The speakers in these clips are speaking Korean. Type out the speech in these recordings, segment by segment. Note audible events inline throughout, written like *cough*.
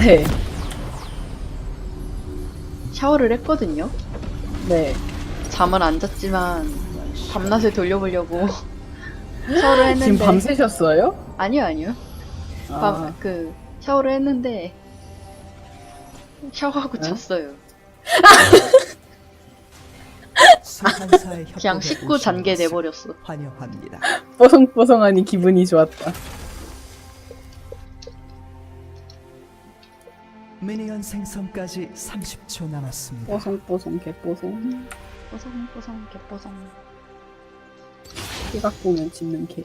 네. 샤워를 했거든요. 네. 잠은 안 잤지만 밤낮에 돌려보려고 *laughs* 샤워를 했는데 지금 밤새셨어요? 아니요 아니요. 아, 밤 그 샤워를 했는데 샤워하고 네? 잤어요. 그냥 씻고 잔게 것을 내버렸어. 환영합니다. 뽀송뽀송하니 기분이 좋았다. 미니언 생성까지 30초 남았습니다. 뽀송뽀송 개뽀송. 뽀송뽀송 개뽀송. 피각 보면 짖는 개.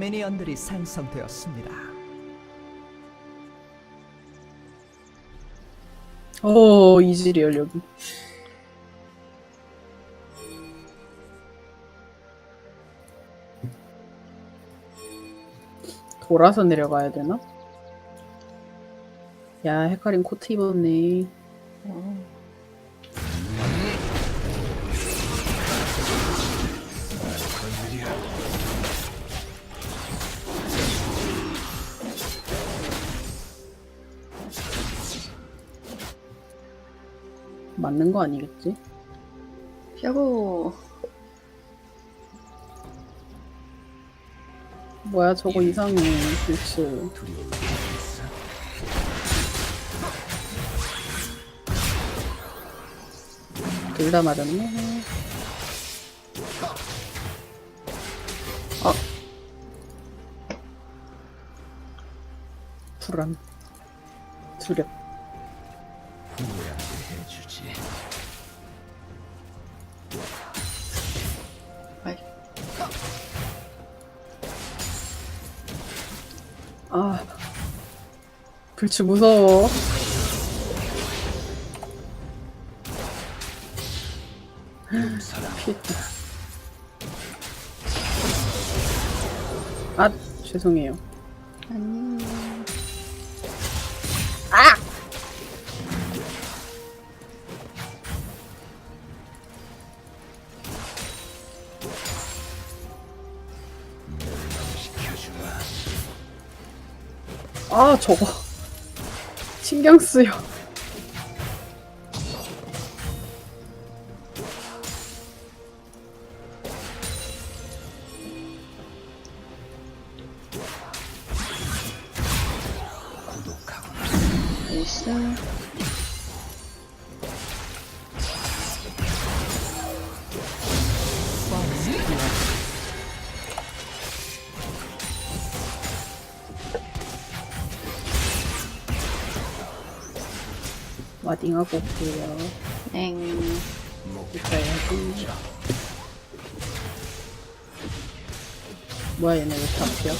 미니언들이 생성되었습니다. 오, 이즈리얼 여기. 돌아서 내려가야 되나? 야, 헤카림 코트 입었네. 어. 맞는 거 아니겠지? 샤고 뭐야, 저거 이상해. 그치. 둘다 맞았네. 어. 불안. 두렵. 불치 무서워. 피했다. 아, 죄송해요. 아니 아, 저거. 신경 쓰여. 올게요. 엥. 있어야지. 뭐야, 얘네 왜 잡혀?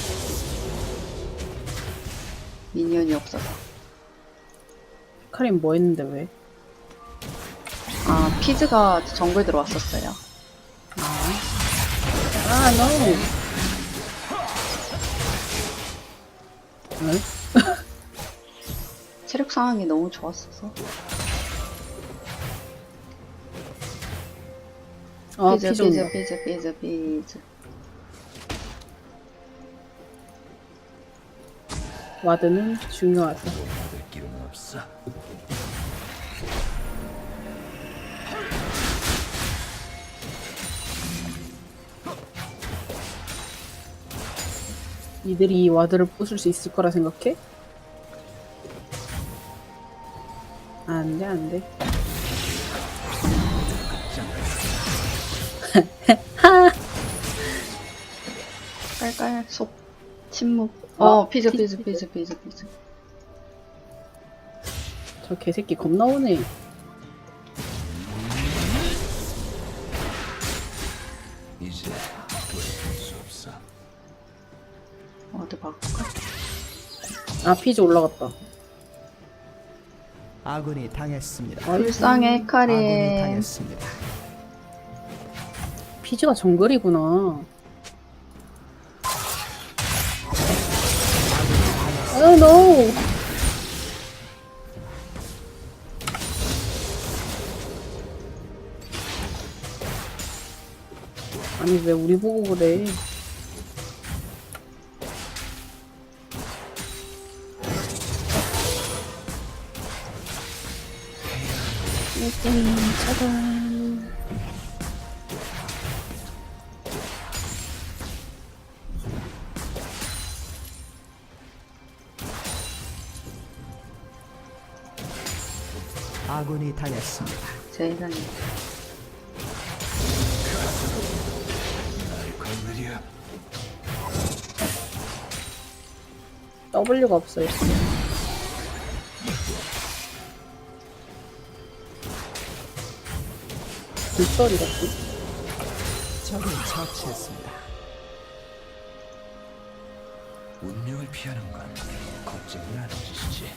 미니언이 없어서. 카린 뭐 했는데 왜? 아 피즈가 정글 들어왔었어요. 아, no! 응? *laughs* 체력 상황이 너무 좋았어서. 아, 피즈 피존. 피즈 피즈 피즈 피즈. 와드는 중요하다. 이들이 이 와드를 부술 수 있을 거라 생각해? 안 돼, 안 돼. 깔깔 속 침묵. 어, 어 피즈 피즈, 피즈 피즈 피즈. 저 개새끼 겁나 오네. 이제 돌이킬 수 없어. 어디 바꿀까? 아, 피즈 올라갔다. 아군이 당했습니다. 불쌍해 아군이. 당했습니다. 피즈가 정글이구나. Oh! 아니 왜 우리 보고 그래? 차단. 아군이 당했습니다. 세상에. W가 없어요. 불소리 같지? 적을 처치했습니다. 운명을 피하는 건 걱정을 하는 짓이지.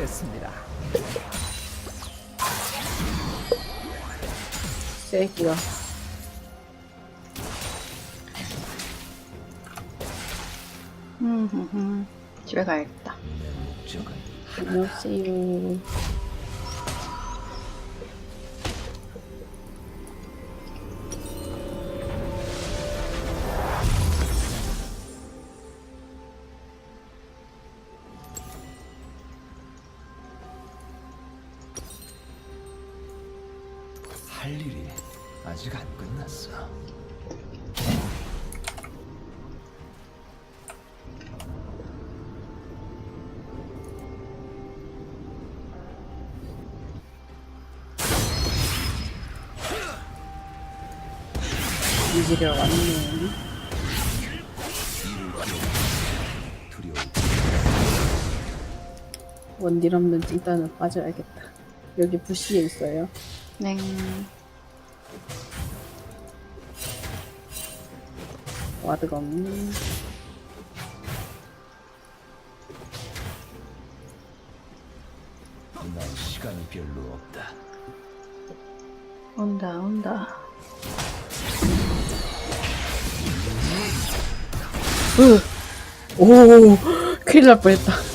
처치했습니다. 새끼가. 흠흠흠. 집에 가야겠다. 내 목적은 안녕하세요. 할 일이 아직 안 끝났어. 이지려 왔네. 원딜 없는 찐따는 빠져야겠다. 여기 부시에 있어요. 냉. 와드가 없네. 난 시간이 별로 없다. 온다, 온다. 으! 오, 큰일 날 뻔했다.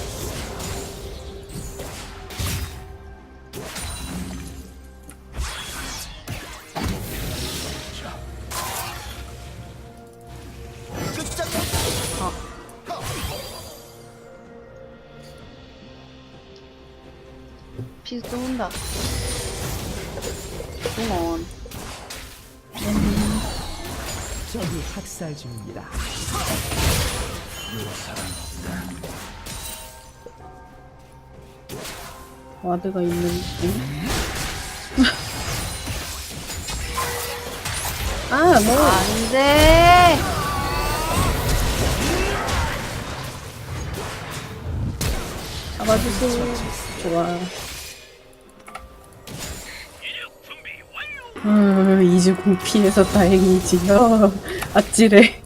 와드가 있는지. *laughs* 아, 뭐. 안 돼! 잡아주세요. 좋아. 음, 이주공 피해서 다행이지요. *laughs* 아찔해.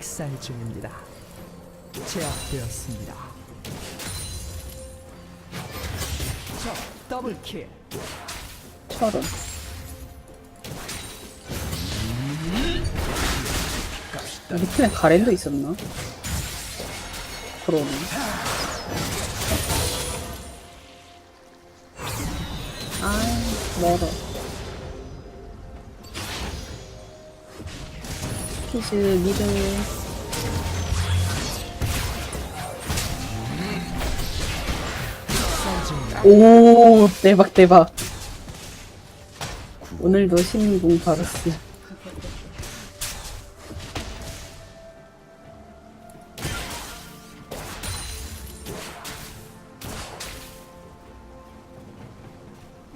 학살 중입니다. 제압되었습니다. 적 더블킬. 우리 팀에 가렌도 있었나? 그러네. 아, 멀어. 학살 중입니다. 오, 대박, 대박. 오늘도 신공 바로스.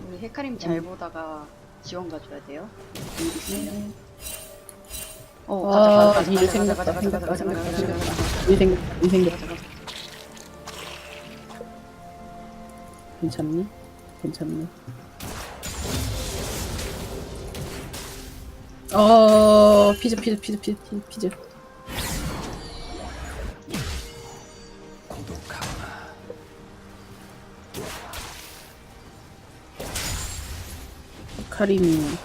우리 헤카림 잘 보다가 지원 가줘야 돼요. 일 있으면. 어, 가자, 아, 가자, 일 가자, 가자, 생겼다, 가자, 가자, 생겼다, 가자, 가자, 생겼다, 가자, 가자, 생겼다. 일 생겼다, 일 생겼다. 가자, 가자. 괜찮니? 괜찮네. 어 피즈 피즈 피즈 피즈 피즈 피즈. 카림이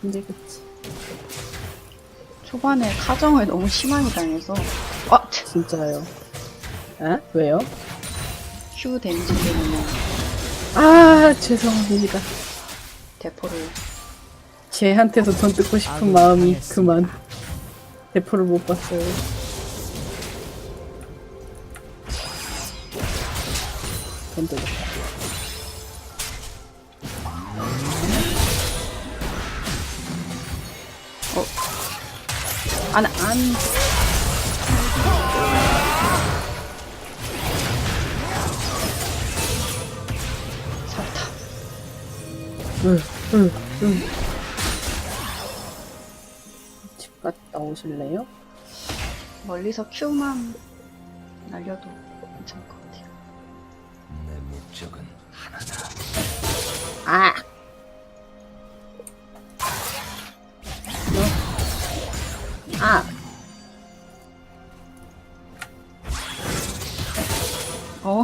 힘들겠지 초반에 카정을 너무 심하게 당해서 아! 참. 진짜요 에? 왜요? Q 데미지 때문에 아 죄송합니다 대포를 쟤한테서 돈 뜯고 싶은 마음이 그만 대포를 못 봤어요 돈 뜯었다 안, 안. 살다. 으, 으, 으. 집 갔다 오실래요? 멀리서 Q만 날려도 괜찮을 것 같아요. 내 목적은 하나다. 아!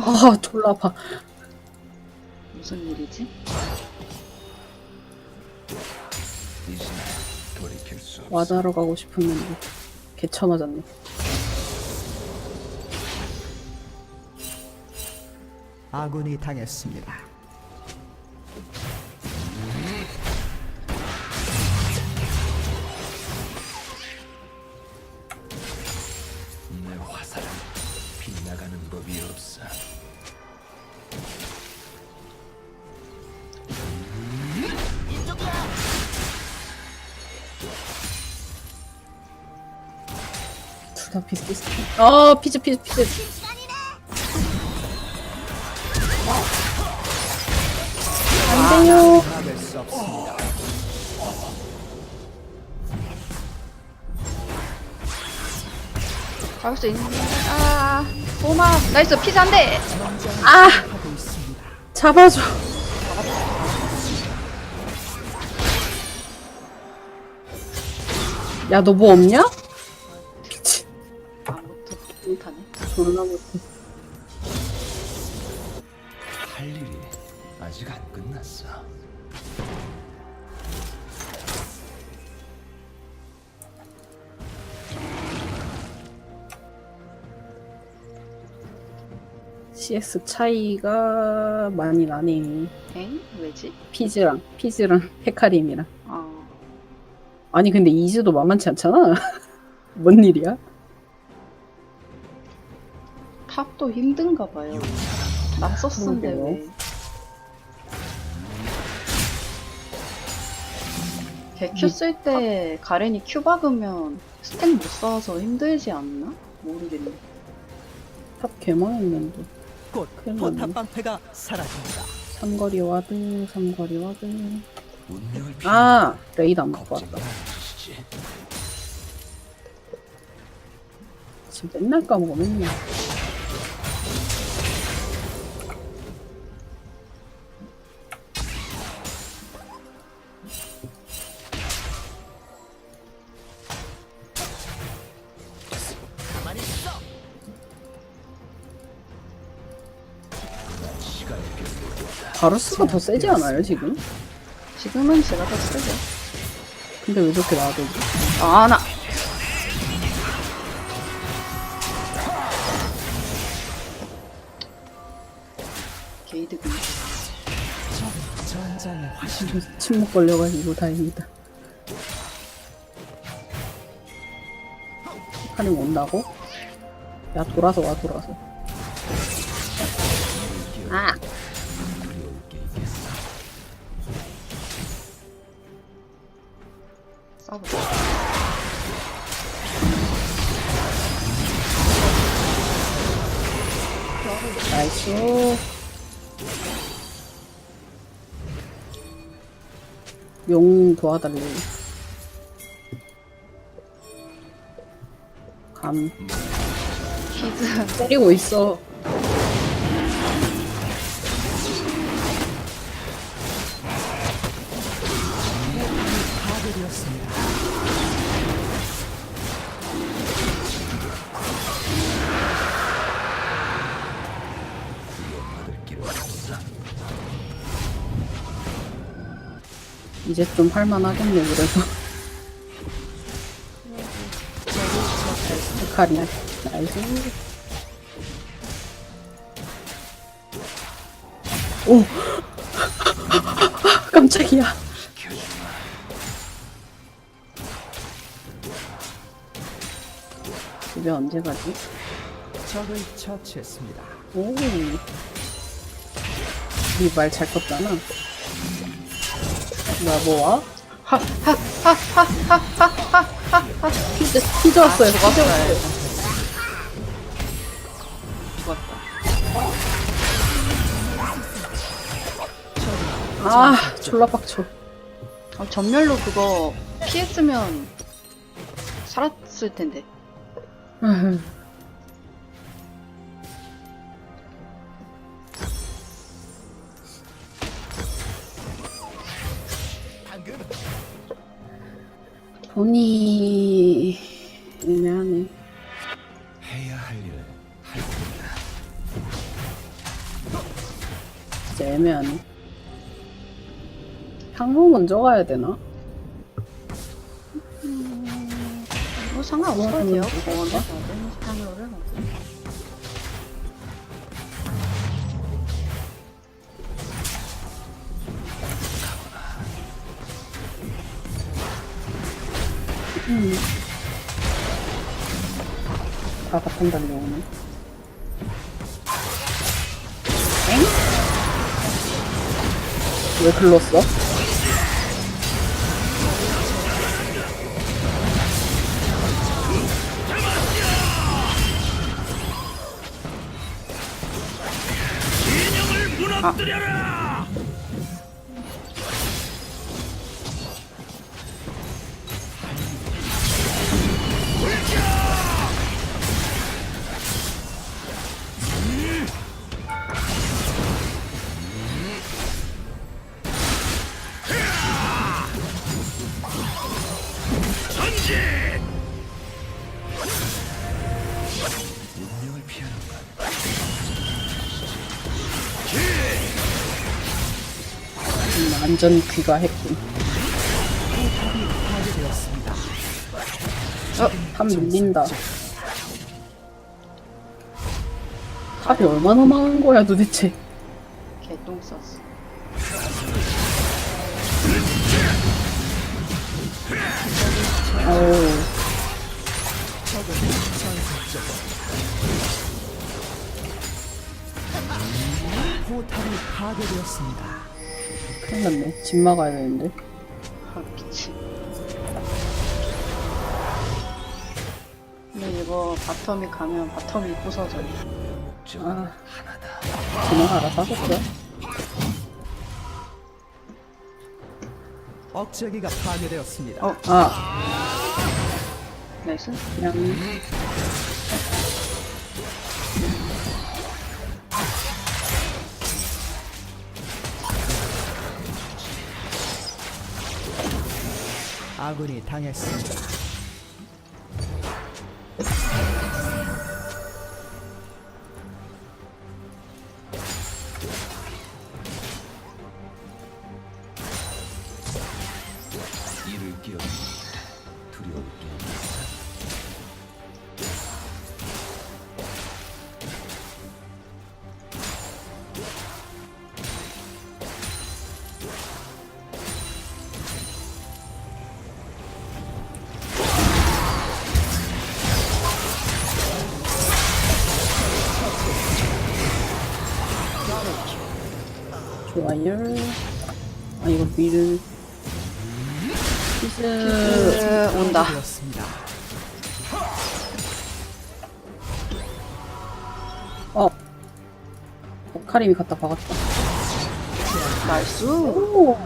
아, 졸라 아파. 무슨 일이지? 이제 돌이킬 수 없어. 와자러 가고 싶었는데 개쳐 맞았네. 아군이 당했습니다. 다 비슷비슷해. 어, 피즈, 피즈, 피즈. 안 돼요. 막을 수 있는데. 아, 오마. 나이스, 피자 한 대! 아! 잡아줘. 야, 너 뭐 없냐? CS 차이가 많이 나네. 엥? 왜지? 피즈랑, 피즈랑 헤카림이랑. 아, 아니, 근데 이즈도 만만치 않잖아? *laughs* 뭔 일이야? 탑도 힘든가 봐요. 나 썼는데 그러게요. 왜? 걔 Q 쓸때 가렌이 Q 박으면 스택 못 쌓아서 힘들지 않나? 모르겠네. 탑 개망했는데. 곧 큰일 났네. 포탑 방패가 사라집니다. 삼거리 와드, 삼거리 와드. 운명을 아! 레이드 안 갖고 겁쟁이라는 왔다. 뜻이지. 지금 맨날 까먹어, 맨날. 바루스가 더 세지 않아요, 지금? 지금은 제가 더 쓰죠. 근데 왜 저렇게 나와되지? 아, 나! 게이드군. 화신 침묵 걸려가지고 다행이다. 하는 온다고? 야, 돌아서 와, 돌아서. 싸우자. 나이스. 용 도와달래. 감. 키즈. 때리고 있어. 이제 좀 할만하겠네 그래도 헤카리 나이스 오 *laughs* 깜짝이야 집에 언제 가지? 적을 처치했습니다. 오. 니말 잘 컸잖아. 나 뭐야? 피자, 피자 왔어요. 피자 왔어요. 죽었다. 아, 졸라 빡쳐. 어, 전멸로 그거 피했으면 살았을 텐데. 돈이 애매하네. 해야 할 일을 할 뿐이다. 진짜 애매하네. 향로 먼저 가야 되나? 뭐 상관없어도 돼요. 그거는 그거 상으로를 다 바탕 달려오네. 엥? 왜 글렀어? 운명을 완전 귀가했군. 파괴되었습니다. 탑 밀린다. 탑이 얼마나 망한 거야 도대체. 개똥 썼어. 어우, 포탑이 파괴되었습니다. 큰일 났네. 집 막아야 되는데. 아, 미친. 근데 이거 바텀이 가면 바텀이 부서져요. 목적은 아. 하나다. 그냥 알아서 하겠죠. 억제기가 파괴되었습니다. 어, 아, 나이스. 그냥. 아군이 당했습니다. 카림이 갖다 박았다. 나이스. 오!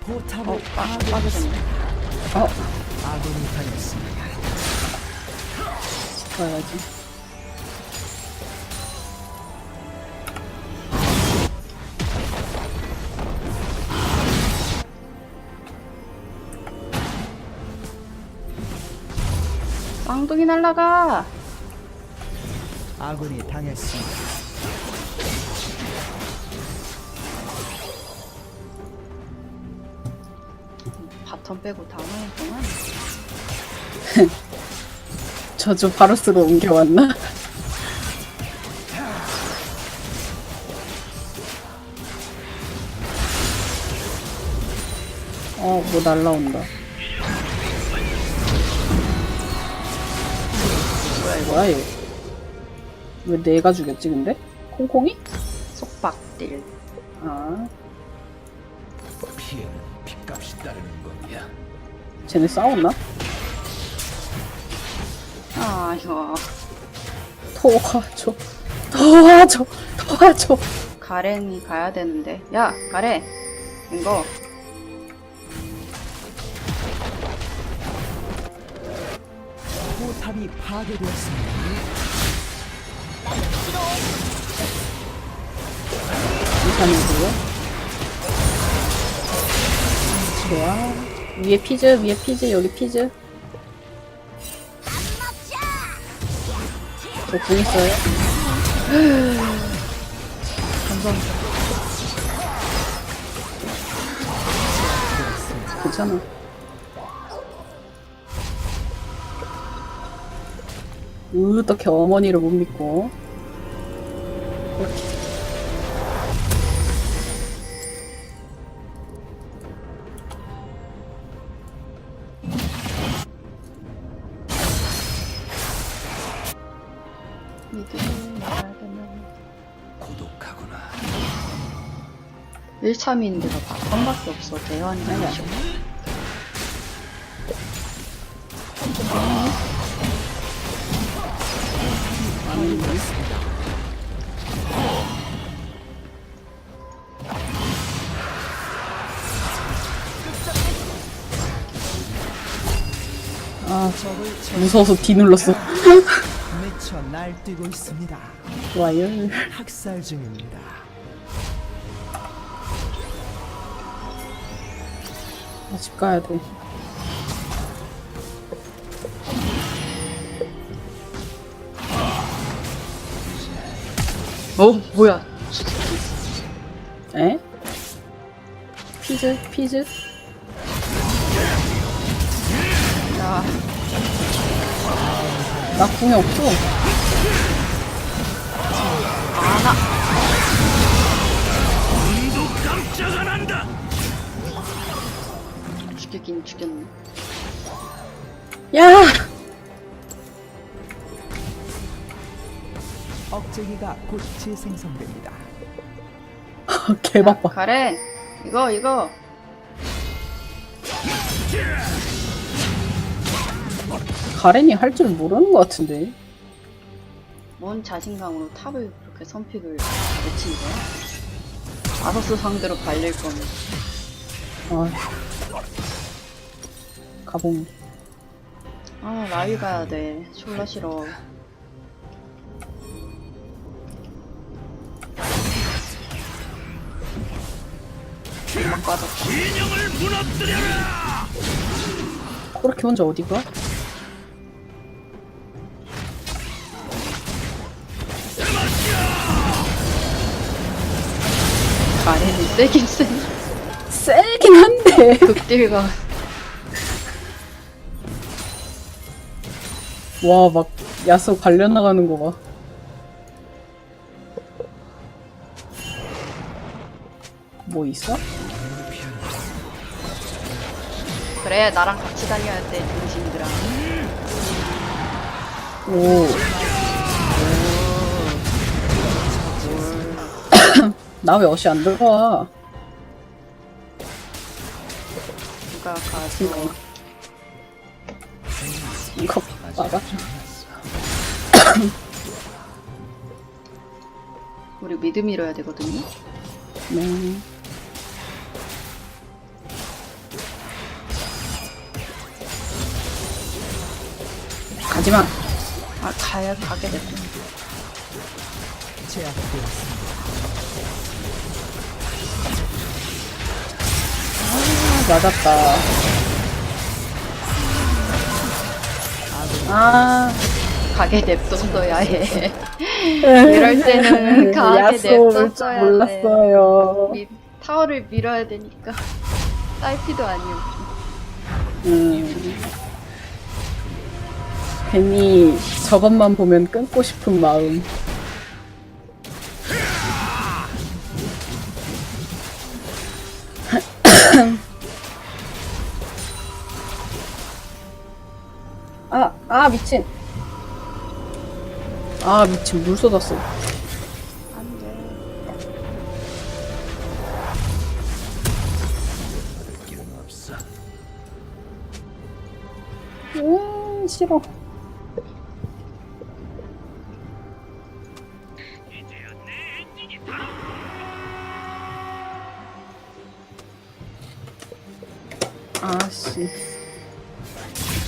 포탑을 어, 빠, 파괴. 빠져졌네. 어, 아군이 당했습니다. 가야지. 쌍둥이 날라가. 아군이 당했습니다. 바텀 빼고 다 오는 동안 *laughs* 저주 바루스로 옮겨왔나? *laughs* 어, 뭐 날라온다. 뭐야, 얘. 왜 내가 죽였지, 근데? 콩콩이? 속박딜. 아, 피해는 핏값이 따르는 거야. 쟤네 싸웠나? 아 이거 도와줘. 도와줘. 도와줘. 가렌이 가야 되는데. 야 가렌 이거 포탑이 파괴되었습니다. 괜찮은데요? 좋아. 위에 피즈, 위에 피즈, 여기 피즈. 저궁 있어요? 감사합니다. 괜찮아. 어떻게 어머니를 못 믿고. 되면 고독하구나. 1참인데가 바텀밖에 없어 대환장이죠. 아, 무서워서 D 눌렀어. 미쳐 날뛰고 있습니다. 좋아요. 학살 중입니다. 아, 집 가야 돼. 어 뭐야? 에? 피즈? 피즈? 나 궁이 없어. 죽이긴 죽였네. 야! 억제기가 곧 재생성됩니다. *laughs* 개바빠. 가렌 이거 이거 가렌이 할 줄 모르는 것 같은데. 뭔 자신감으로 탑을 그렇게 선픽을 외친 거야? 아서스 상대로 발릴 거면 아. 가봉. 아 라위 가야 돼 졸라 싫어 막 빠졌다 그렇게 혼자 어디 가? 가렌이 세긴 세 세긴 한데. 극딜가 와, 막, 야수 관련 나가는 거 봐. 뭐 있어? 그래 나랑 같이 다녀야 돼 등신들아 오. 나 왜 어시 안 들어와? 누가 가서 이거 막아. *coughs* 우리 미드 밀어야 되거든요 네. 가지마. 아 가야 가게 됐다 제압되었습니다. 맞았다. 아 가게 냅뒀어야 해. 이럴 때는 *laughs* 가게 냅뒀어야 돼. 몰랐어요. 미, 타워를 밀어야 되니까. 딸피도 아니었고. 음. 괜히 저것만 보면 끊고 싶은 마음. 아, 아, 미친. 아, 미친. 물 쏟았어. 안 돼. 음, 싫어.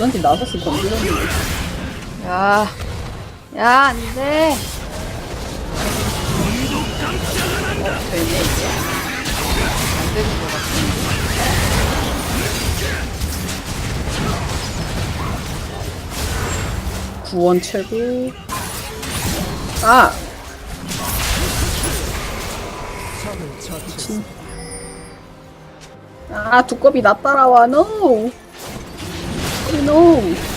어쩐지 나서서 던지는데. 야, 야, 안 돼. 어, 되네, 이제. 안 되는 것 같은데. 구원 최고. 아! 처치. 아, 두꺼비 나 따라와, no! 두꺼